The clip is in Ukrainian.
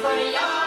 Історія.